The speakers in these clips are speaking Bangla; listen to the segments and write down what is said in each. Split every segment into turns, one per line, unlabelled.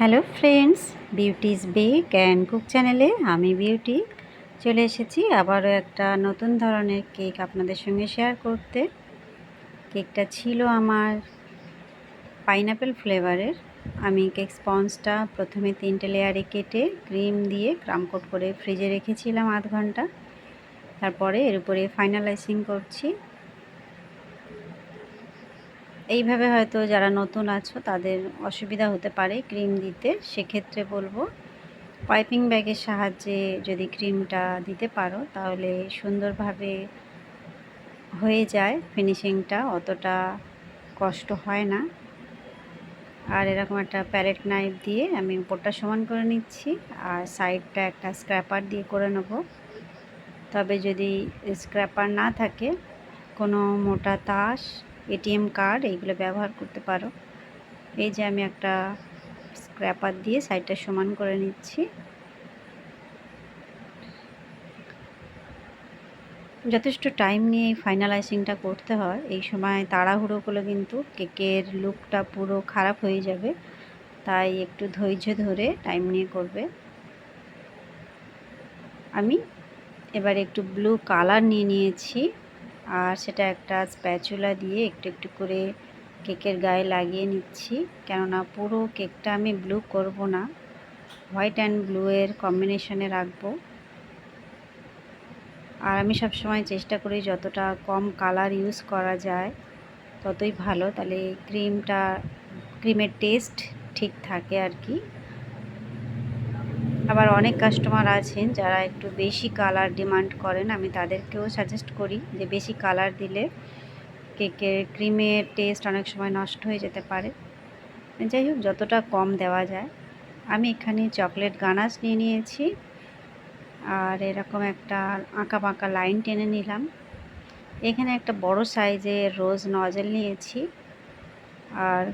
Hello friends, Beauty's bake and cook চ্যানেলে আমি বিউটি। চলে এসেছি আবারও একটা নতুন ধরনের কেক আপনাদের সঙ্গে শেয়ার করতে। কেকটা ছিল আমার পাইনাপেল ফ্লেভারের। আমি কেক স্পঞ্জটা প্রথমে তিনটে লেয়ারে কেটে ক্রিম দিয়ে ক্রাম কোট করে ফ্রিজে রেখেছিলাম আধ ঘণ্টা। তারপরে এর উপরে ফাইনালাইজিং করছি। এইভাবে হয়তো যারা নতুন আছো, তাদের অসুবিধা হতে পারে ক্রিম দিতে। সেক্ষেত্রে বলব, পাইপিং ব্যাগের সাহায্যে যদি ক্রিমটা দিতে পারো, তাহলে সুন্দরভাবে হয়ে যায় ফিনিশিংটা, অতটা কষ্ট হয় না। আর এরকম একটা প্যালেট নাইফ দিয়ে আমি উপরটা সমান করে নিচ্ছি, আর সাইডটা একটা স্ক্র্যাপার দিয়ে করে নেব। তবে যদি স্ক্র্যাপার না থাকে, কোনো মোটা তাস এটিএম কার্ড, এইগুলো ব্যবহার করতে পারো। এই যে আমি একটা স্ক্র্যাপার দিয়ে সাইডটা সমান করে নিচ্ছি। যথেষ্ট টাইম নিয়ে এই ফাইনালাইজিংটা করতে হয়। এই সময় তাড়াহুড়ো করলে কিন্তু কেকের লুকটা পুরো খারাপ হয়ে যাবে। তাই একটু ধৈর্য ধরে টাইম নিয়ে করবে। আমি এবার একটু ব্লু কালার নিয়ে নিয়েছি। আর সেটা একটা স্প্যাচুলা দিয়ে একটু একটু করে কেকের গায়ে লাগিয়ে নিচ্ছি। কেননা পুরো কেকটা আমি ব্লু করব না হোয়াইট অ্যান্ড ব্লু এর কম্বিনেশনে রাখব। আর আমি সবসময় চেষ্টা করি যতটা কম কালার ইউজ করা যায়, ততই ভালো। তাহলে ক্রিমটা ক্রিমের টেস্ট ঠিক থাকে আর কি। আবার অনেক কাস্টমার আছেন যারা একটু বেশি কালার ডিমান্ড করেন, আমি তাদেরকেও সাজেস্ট করি যে বেশি কালার দিলে কেকের ক্রিমের টেস্ট অনেক সময় নষ্ট হয়ে যেতে পারে। যাই হোক, যতটা কম দেওয়া যায়। আমি এখানে চকলেট গানাস নিয়ে নিয়েছি। আর এরকম একটা আঁকা বাঁকা লাইন টেনে নিলাম। এখানে একটা বড় সাইজের রোজ নজেল নিয়েছি। আর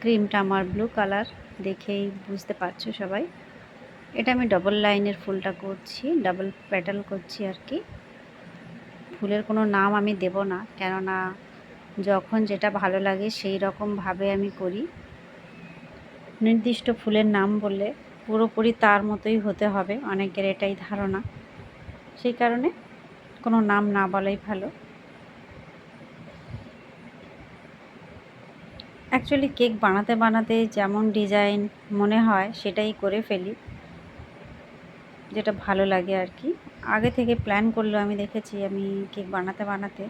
ক্রিমটা আমার ব্লু কালার দেখেই বুঝতে পারছ সবাই। এটা আমি ডবল লাইনের ফুলটা করছি ডাবল প্যাটাল করছি আর কি। ফুলের কোনো নাম আমি দেব না, কেননা যখন যেটা ভালো লাগে সেই রকমভাবে আমি করি। নির্দিষ্ট ফুলের নাম বললে পুরোপুরি তার মতোই হতে হবে, অনেকের এটাই ধারণা। সেই কারণে কোনো নাম না বলাই ভালো। অ্যাকচুয়ালি কেক বানাতে বানাতে যেমন ডিজাইন মনে হয় সেটাই করে ফেলি। যেটা ভালো লাগে আর কি। আগে থেকে প্ল্যান করলেও আমি দেখেছি আমি কেক বানাতে বানাতে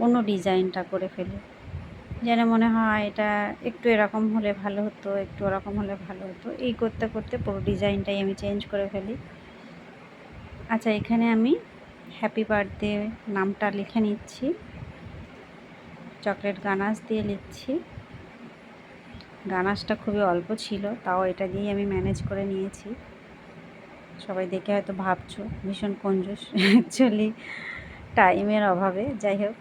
অন্য ডিজাইনটা করে ফেলি। যেন মনে হয় এটা একটু এরকম হলে ভালো হতো, একটু ওরকম হলে ভালো হতো। এই করতে করতে পুরো ডিজাইনটাই আমি চেঞ্জ করে ফেলি। আচ্ছা এখানে আমি হ্যাপি বার্থডে নামটা লিখে নিচ্ছি। চকলেট গানাস দিয়ে লিখছি। গানাসটা খুবই অল্প ছিল, তাও এটা দিয়েই আমি ম্যানেজ করে নিয়েছি। সবাই দেখে হয়তো ভাবছ, ভীষণ কঞ্জুস অ্যাকচুয়ালি টাইমের অভাবে, যাই হোক।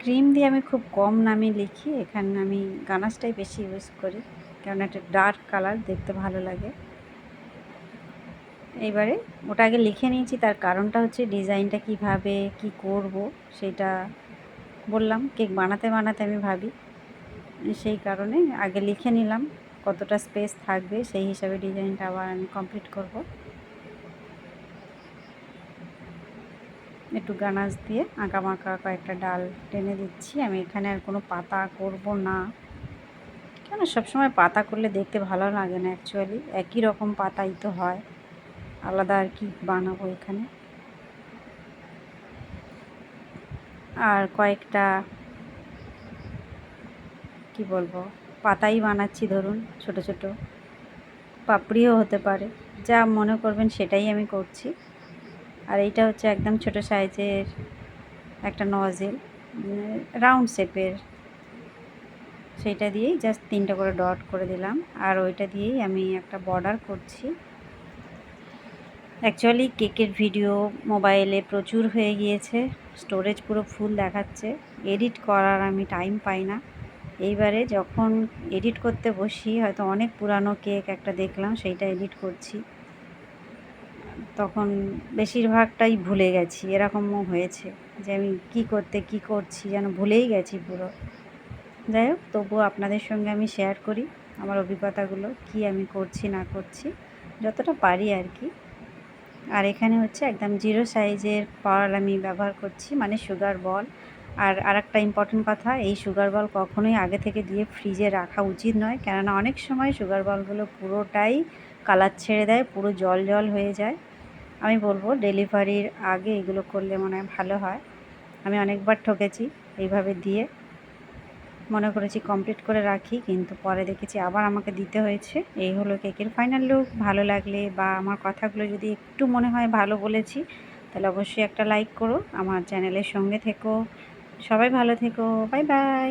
ক্রিম দিয়ে আমি খুব কম নামে লিখি, এখানে আমি গানাসটাই বেশি ইউজ করি, কারণ একটা ডার্ক কালার দেখতে ভালো লাগে। এইবারে ওটা আগে লিখে নিয়েছি, তার কারণটা হচ্ছে ডিজাইনটা কীভাবে, কি করব, সেটা বললাম। কেক বানাতে বানাতে আমি ভাবি, সেই কারণে আগে লিখে নিলাম। কতটা স্পেস থাকবে সেই হিসাবে ডিজাইনটা আবার আমি কমপ্লিট করব। একটু গানাজ দিয়ে আঁকা মাঁকা কয়েকটা ডাল টেনে দিচ্ছি। আমি এখানে আর কোনো পাতা করব না। কেন? সবসময় পাতা করলে দেখতে ভালো লাগে না অ্যাকচুয়ালি একই রকম পাতাই তো হয়। আলাদা আর কি বানাবো এখানে? আর কয়েকটা, কি বলব? পাতাই বানাচ্ছি ধরুন, ছোট ছোট। পাপড়িও হতে পারে। যা মনে করবেন সেটাই আমি করছি। আর এইটা হচ্ছে একদম ছোট সাইজের একটা নজেল রাউন্ড শেপের। সেইটা দিয়েই জাস্ট তিনটা করে ডট করে দিলাম। আর ওইটা দিয়েই আমি একটা বর্ডার করছি। অ্যাকচুয়ালি কেকের ভিডিও মোবাইলে প্রচুর হয়ে গিয়েছে। স্টোরেজ পুরো ফুল দেখাচ্ছে। এডিট করার আমি টাইম পাই না। এইবারে যখন এডিট করতে বসি, হয়তো অনেক পুরানো কেক একটা দেখলাম, সেইটা এডিট করছি। তখন বেশিরভাগটাই ভুলে গেছি, এরকমও হয়েছে যে আমি কি করতে, কি করছি, যেন ভুলেই গেছি পুরো। যাই হোক, তবুও আপনাদের সঙ্গে আমি শেয়ার করি আমার অভিজ্ঞতাগুলো, কি আমি করছি, না করছি, যতটা পারি আর কি। আর এখানে হচ্ছে একদম জিরো সাইজের পার্ল আমি ব্যবহার করছি মানে সুগার বল আর আরেকটা ইম্পর্টেন্ট কথা, এই সুগার বল কখনোই আগে থেকে দিয়ে ফ্রিজে রাখা উচিত নয়, কেননা অনেক সময় সুগার বলগুলো পুরোটাই কালার ছেড়ে দেয়, পুরো জল জল হয়ে যায়। আমি বলব ডেলিভারির আগে এগুলো করলে মনে হয় ভালো হয়। আমি অনেকবার ঠকেছি এইভাবে দিয়ে। মনে করেছি কমপ্লিট করে রাখি, কিন্তু পরে দেখেছি আবার আমাকে দিতে হয়েছে। এই হলো কেকের ফাইনাল লুক ভালো লাগলে বা আমার কথাগুলো যদি একটু মনে হয় ভালো বলেছি, তাহলে অবশ্যই একটা লাইক করো। আমার চ্যানেলের সঙ্গে থেকো। সবাই ভালো থেকো। Bye bye.